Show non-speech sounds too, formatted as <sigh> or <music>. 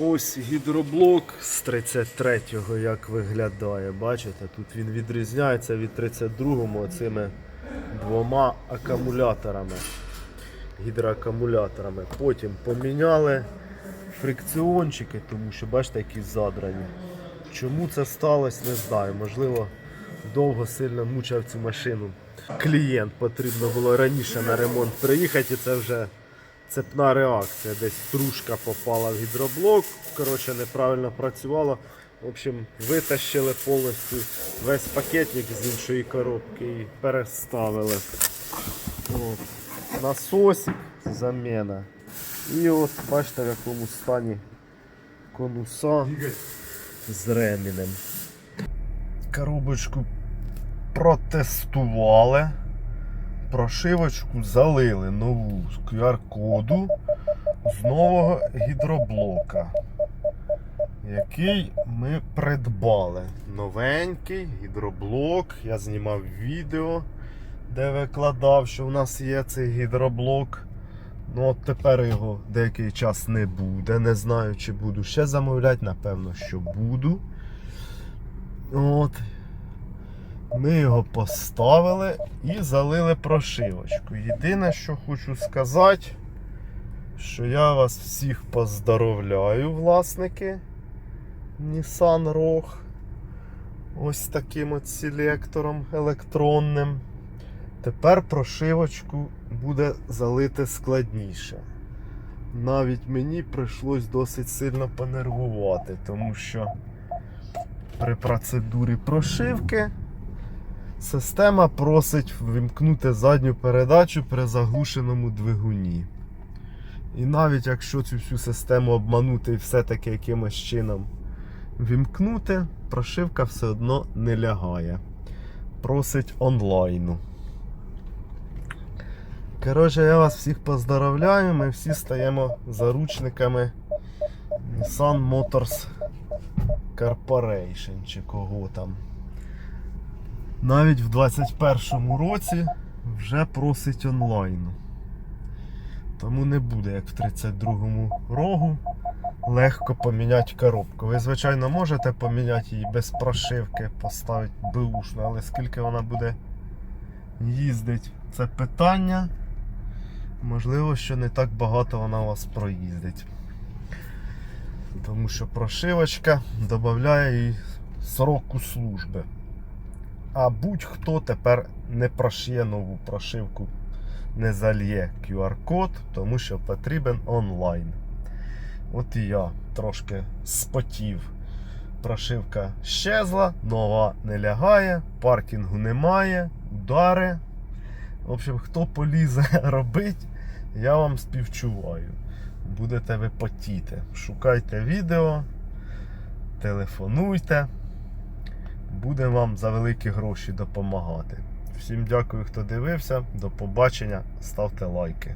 Ось гідроблок з 33-го, як виглядає. Бачите, тут він відрізняється від 32-го цими двома акумуляторами. Гідроакумуляторами. Потім поміняли фрикціончики, тому що бачите, які задрані. Чому це сталося, не знаю. Можливо, довго сильно мучав цю машину. Клієнт потрібно було раніше на ремонт приїхати, і це вже цепна реакція. Десь стружка попала в гідроблок, коротше, неправильно працювала. В общем, витащили повністю весь пакетник з іншої коробки і переставили. От. Насосик, заміна. І от бачите, в якому стані конуса з ремінем. Коробочку протестували. Прошивочку залили нову з QR-коду з нового гідроблока, який ми придбали. Новенький гідроблок. Я знімав відео, де викладав, що в нас є цей гідроблок. Ну от тепер його деякий час не буде. Не знаю, чи буду ще замовляти, напевно, що буду. От. Ми його поставили і залили прошивочку. Єдине, що хочу сказати, що я вас всіх поздоровляю, власники Nissan Rogue. Ось таким от селектором електронним. Тепер прошивочку буде залити складніше. Навіть мені прийшлось досить сильно понервувати, тому що при процедурі прошивки система просить вимкнути задню передачу при заглушеному двигуні. І навіть якщо цю всю систему обманути і все-таки якимось чином вимкнути, прошивка все одно не лягає. Просить онлайну. Коротше, я вас всіх поздравляю, ми всі стаємо заручниками Nissan Motors Corporation чи кого там. Навіть в 21-му році вже просить онлайну. Тому не буде, як в 32-му рогу, легко поміняти коробку. Ви, звичайно, можете поміняти її без прошивки, поставити беушну, але скільки вона буде їздити, це питання. Можливо, що не так багато вона у вас проїздить. Тому що прошивочка додає їй сроку служби. А будь-хто тепер не прошиє нову прошивку, не зальє QR-код, тому що потрібен онлайн. От і я трошки спотів. Прошивка щезла, нова не лягає, паркінгу немає, удари. В общем, хто полізе <laughs> робить, я вам співчуваю. Будете ви потіти. Шукайте відео, телефонуйте. Будемо вам за великі гроші допомагати. Всім дякую, хто дивився. До побачення. Ставте лайки.